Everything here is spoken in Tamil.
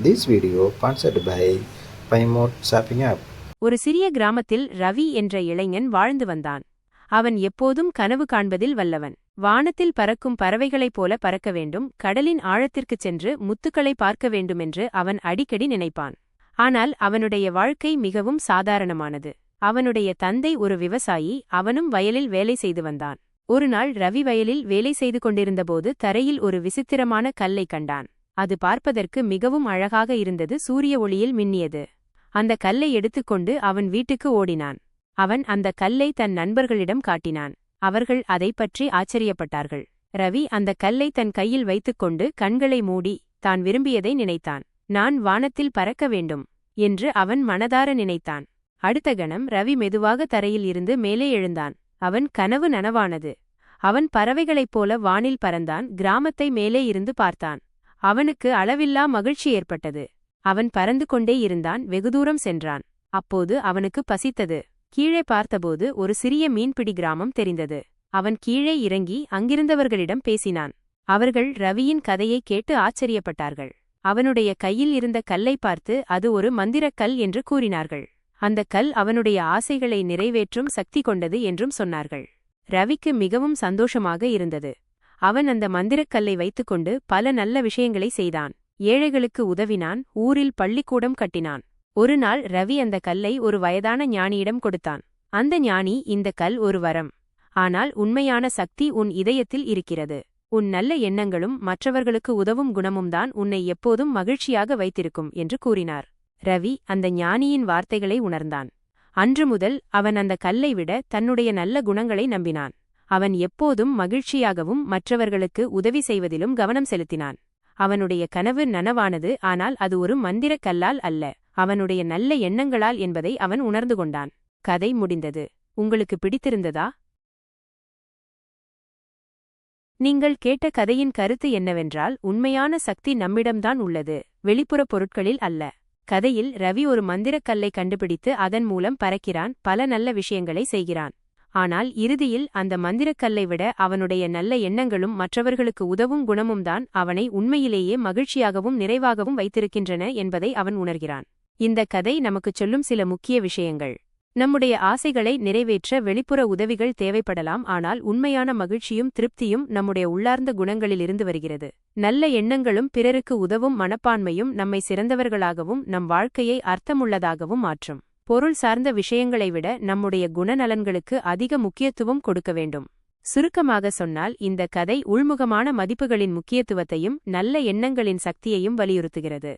This video sponsored by Paymode Shopping ஒரு சிறிய கிராமத்தில் ரவி என்ற இளைஞன் வாழ்ந்து வந்தான். அவன் எப்போதும் கனவு காண்பதில் வல்லவன். வானத்தில் பறக்கும் பறவைகளைப் போல பறக்க வேண்டும் கடலின் ஆழத்திற்குச் சென்று முத்துக்களை பார்க்க வேண்டுமென்று அவன் அடிக்கடி நினைப்பான். ஆனால் அவனுடைய வாழ்க்கை மிகவும் சாதாரணமானது. அவனுடைய தந்தை ஒரு விவசாயி அவனும் வயலில் வேலை செய்து வந்தான். ஒருநாள் ரவி வயலில் வேலை செய்து கொண்டிருந்தபோது தரையில் ஒரு விசித்திரமான கல்லை கண்டான். அது பார்ப்பதற்கு மிகவும் அழகாக இருந்தது சூரிய ஒளியில் மின்னியது. அந்த கல்லை எடுத்துக்கொண்டு அவன் வீட்டுக்கு ஓடினான். அவன் அந்த கல்லை தன் நண்பர்களிடம் காட்டினான். அவர்கள் அதைப் பற்றி ஆச்சரியப்பட்டார்கள். ரவி அந்த கல்லை தன் கையில் வைத்துக்கொண்டு கண்களை மூடி தான் விரும்பியதை நினைத்தான். நான் வானத்தில் பறக்க வேண்டும் என்று அவன் மனதார நினைத்தான். அடுத்த கணம் ரவி மெதுவாக தரையில் இருந்து மேலே எழுந்தான். அவன் கனவு நனவானது. அவன் பறவைகளைப் போல வானில் பறந்தான். கிராமத்தை மேலே இருந்து பார்த்தான். அவனுக்கு அளவில்லா மகிழ்ச்சி ஏற்பட்டது. அவன் பறந்து கொண்டே இருந்தான் வெகுதூரம் சென்றான். அப்போது அவனுக்கு பசித்தது. கீழே பார்த்தபோது ஒரு சிறிய மீன்பிடி கிராமம் தெரிந்தது. அவன் கீழே இறங்கி அங்கிருந்தவர்களிடம் பேசினான். அவர்கள் ரவியின் கதையை கேட்டு ஆச்சரியப்பட்டார்கள். அவனுடைய கையில் இருந்த கல்லை பார்த்து அது ஒரு மந்திரக்கல் என்று கூறினார்கள். அந்த கல் அவனுடைய ஆசைகளை நிறைவேற்றும் சக்தி கொண்டது என்றும் சொன்னார்கள். ரவிக்கு மிகவும் சந்தோஷமாக இருந்தது. அவன் அந்த மந்திரக்கல்லை வைத்துக்கொண்டு பல நல்ல விஷயங்களை செய்தான். ஏழைகளுக்கு உதவினான் ஊரில் பள்ளிக்கூடம் கட்டினான். ஒரு நாள் ரவி அந்த கல்லை ஒரு வயதான ஞானியிடம் கொடுத்தான். அந்த ஞானி இந்த கல் ஒரு வரம். ஆனால் உண்மையான சக்தி உன் இதயத்தில் இருக்கிறது. உன் நல்ல எண்ணங்களும் மற்றவர்களுக்கு உதவும் குணமும் தான் உன்னை எப்போதும் மகிழ்ச்சியாக வைத்திருக்கும் என்று கூறினார். ரவி அந்த ஞானியின் வார்த்தைகளை உணர்ந்தான். அன்று முதல் அவன் அந்த கல்லை விட தன்னுடைய நல்ல குணங்களை நம்பினான். அவன் எப்போதும் மகிழ்ச்சியாகவும் மற்றவர்களுக்கு உதவி செய்வதிலும் கவனம் செலுத்தினான். அவனுடைய கனவு நனவானது ஆனால் அது ஒரு மந்திரக் கல்லால் அல்ல. அவனுடைய நல்ல எண்ணங்களால் என்பதை அவன் உணர்ந்து கொண்டான். கதை முடிந்தது. உங்களுக்கு பிடித்திருந்ததா? நீங்கள் கேட்ட கதையின் கருத்து என்னவென்றால் உண்மையான சக்தி நம்மிடம்தான் உள்ளது வெளிப்புற பொருட்களில் அல்ல. கதையில் ரவி ஒரு மந்திரக்கல்லை கண்டுபிடித்து அதன் மூலம் பறக்கிறான் பல நல்ல விஷயங்களை செய்கிறான். ஆனால் இறுதியில் அந்த மந்திரக்கல்லை விட அவனுடைய நல்ல எண்ணங்களும் மற்றவர்களுக்கு உதவும் குணமும்தான் அவனை உண்மையிலேயே மகிழ்ச்சியாகவும் நிறைவாகவும் வைத்திருக்கின்றன என்பதை அவன் உணர்கிறான். இந்த கதை நமக்குச் சொல்லும் சில முக்கிய விஷயங்கள். நம்முடைய ஆசைகளை நிறைவேற்ற வெளிப்புற உதவிகள் தேவைப்படலாம் ஆனால் உண்மையான மகிழ்ச்சியும் திருப்தியும் நம்முடைய உள்ளார்ந்த குணங்களிலிருந்து வருகிறது. நல்ல எண்ணங்களும் பிறருக்கு உதவும் மனப்பான்மையும் நம்மை சிறந்தவர்களாகவும் நம் வாழ்க்கையை அர்த்தமுள்ளதாகவும் மாற்றும். பொருள் சார்ந்த விஷயங்களை விட நம்முடைய குணநலன்களுக்கு அதிக முக்கியத்துவம் கொடுக்க வேண்டும். சுருக்கமாக சொன்னால் இந்த கதை உள்முகமான மதிப்புகளின் முக்கியத்துவத்தையும் நல்ல எண்ணங்களின் சக்தியையும் வலியுறுத்துகிறது.